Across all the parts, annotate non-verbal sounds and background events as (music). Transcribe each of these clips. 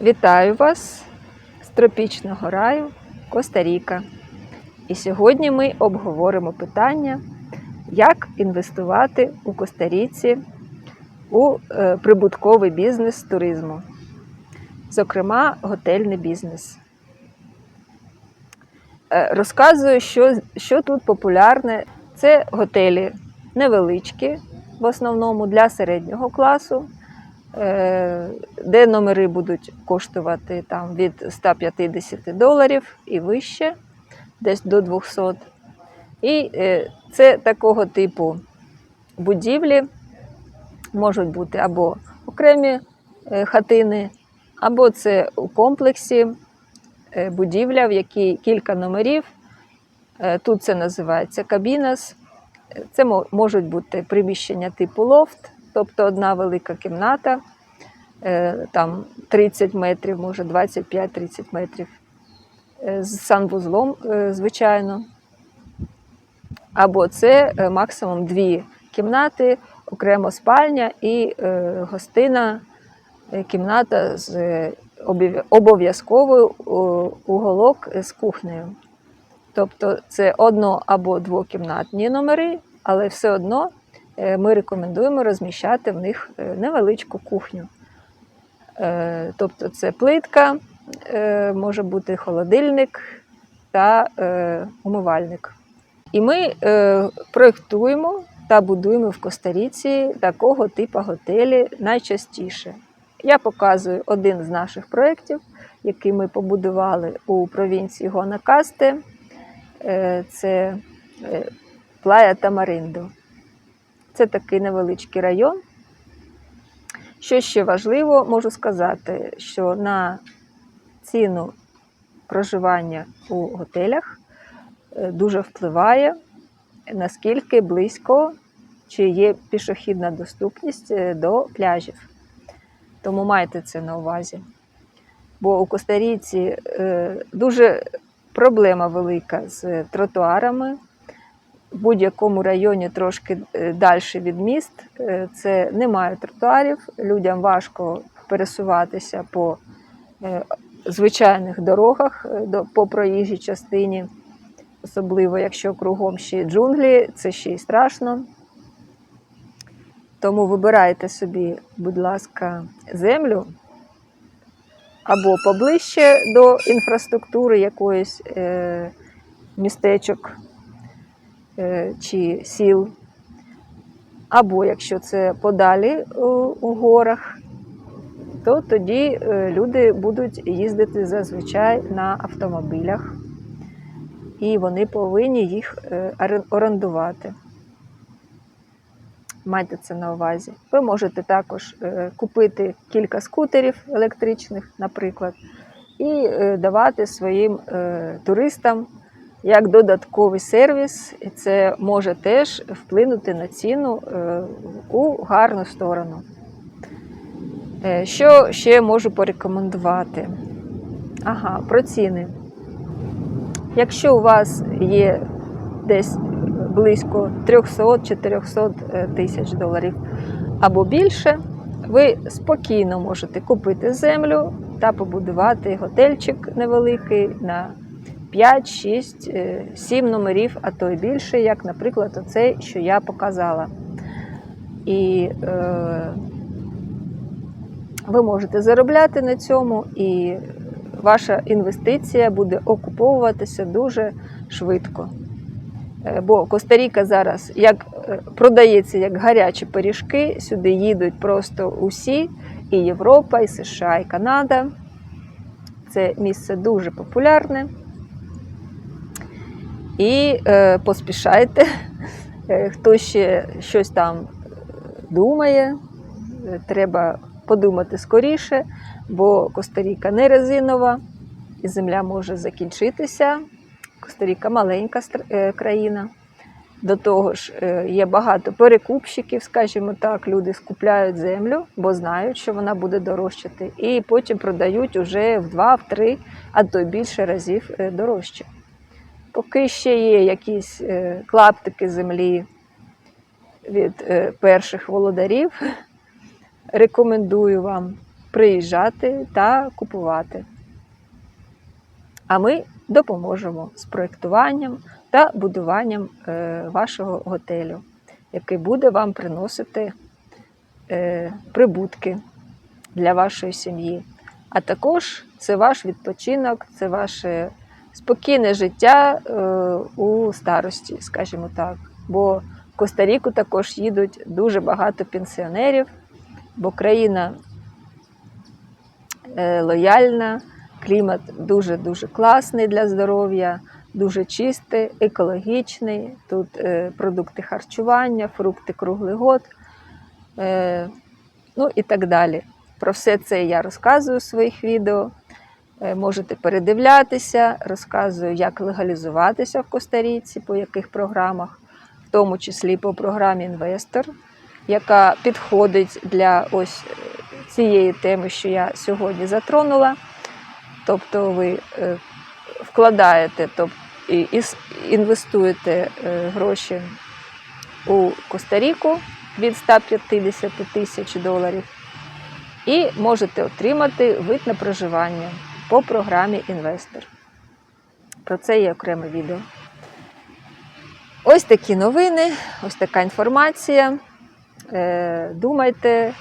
Вітаю вас з тропічного раю Коста-Ріка. І сьогодні ми обговоримо питання, як інвестувати у Коста-Ріці у е, прибутковий бізнес туризму, зокрема, готельний бізнес. Е, Розказую, що, що тут популярне. Це готелі невеличкі, в основному для середнього класу, де номери будуть коштувати там, від 150 доларів і вище, десь до 200. І е, це такого типу будівлі можуть бути або окремі е, хатини, або це у комплексі е, будівля, в якій кілька номерів. Е, Тут це називається кабінас. Е, Це можуть бути приміщення типу лофт, тобто одна велика кімната, е, там 30 метрів, може 25-30 метрів, е, з санвузлом, е, звичайно. Або це максимум дві кімнати, окремо спальня і гостина, кімната з обов'язковою уголок з кухнею. Тобто це одно або двокімнатні номери, але все одно ми рекомендуємо розміщати в них е, невеличку кухню. Е, Тобто це плитка, е, може бути холодильник та е, умивальник. І ми е, проєктуємо та будуємо в Коста-Ріці такого типу готелі найчастіше. Я показую один з наших проєктів, який ми побудували у провінції Гуанакасте. Е, Це е, Плая Тамариндо. Це такий невеличкий район. Що ще важливо, можу сказати, що на ціну проживання у готелях е, дуже впливає, наскільки близько чи є пішохідна доступність е, до пляжів. Тому майте це на увазі. Бо у Коста-Ріці е, дуже проблема велика з тротуарами. В будь-якому районі трошки далі від міст е, це немає тротуарів. Людям важко пересуватися по е, звичайних дорогах е, по проїжджій частині, особливо якщо кругом ще джунглі, це ще й страшно. Тому вибирайте собі, будь ласка, землю або поближче до інфраструктури якоїсь е, містечок е, чи сіл, або якщо це подалі у, у горах, то тоді е, люди будуть їздити зазвичай на автомобілях, і вони повинні їх е, орендувати. Майте це на увазі. Ви можете також е, купити кілька скутерів електричних, наприклад, і е, давати своїм е, туристам як додатковий сервіс, і це може теж вплинути на ціну е, у гарну сторону. Е, Що ще можу порекомендувати? Ага, про ціни. Якщо у вас є десь близько 300-400 тисяч доларів або більше, ви спокійно можете купити землю та побудувати готельчик невеликий на 5, 6, 7 номерів, а то й більше, як, наприклад, оцей, що я показала. І е, ви можете заробляти на цьому, і ваша інвестиція буде окуповуватися дуже швидко. Е, Бо Коста-Ріка зараз як е, продається як гарячі пиріжки, сюди їдуть просто усі, і Європа, і США, і Канада. Це місце дуже популярне. І е, поспішайте, Е, хто ще щось там думає, е, треба подумати скоріше, бо Коста-Ріка не резинова, і земля може закінчитися. Коста-Ріка маленька е, країна. До того ж, є багато перекупщиків, скажімо так, люди скупляють землю, бо знають, що вона буде дорожчати, і потім продають уже в два-три, а то більше разів дорожче. Поки ще є якісь е, клаптики землі від е, перших володарів, (laughs) рекомендую вам приїжджати та купувати. А ми допоможемо з проєктуванням та будуванням е, вашого готелю, який буде вам приносити прибутки для вашої сім'ї. А також це ваш відпочинок, це ваше спокійне життя е, у старості, скажімо так. Бо в Коста-Ріку також їдуть дуже багато пенсіонерів, бо країна е, лояльна, клімат дуже-дуже класний для здоров'я, дуже чистий, екологічний. Тут е, продукти харчування, фрукти круглий год, ну і так далі. Про все це я розказую в своїх відео. Е, Можете передивлятися, розказую, як легалізуватися в Коста-Ріці, по яких програмах, в тому числі по програмі Інвестор, яка підходить для ось е, цієї теми, що я сьогодні затронула. Тобто ви е, вкладаєте тобто, і інвестуєте гроші у Коста-Ріку від 150 тисяч доларів і можете отримати вид на проживання по програмі Інвестор. Про це є окреме відео. Ось такі новини, ось така інформація. Е, Думайте.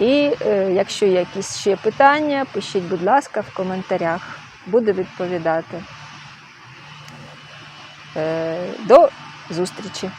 І е, якщо є якісь ще питання, пишіть, будь ласка, в коментарях. Буду відповідати. Е, До зустрічі!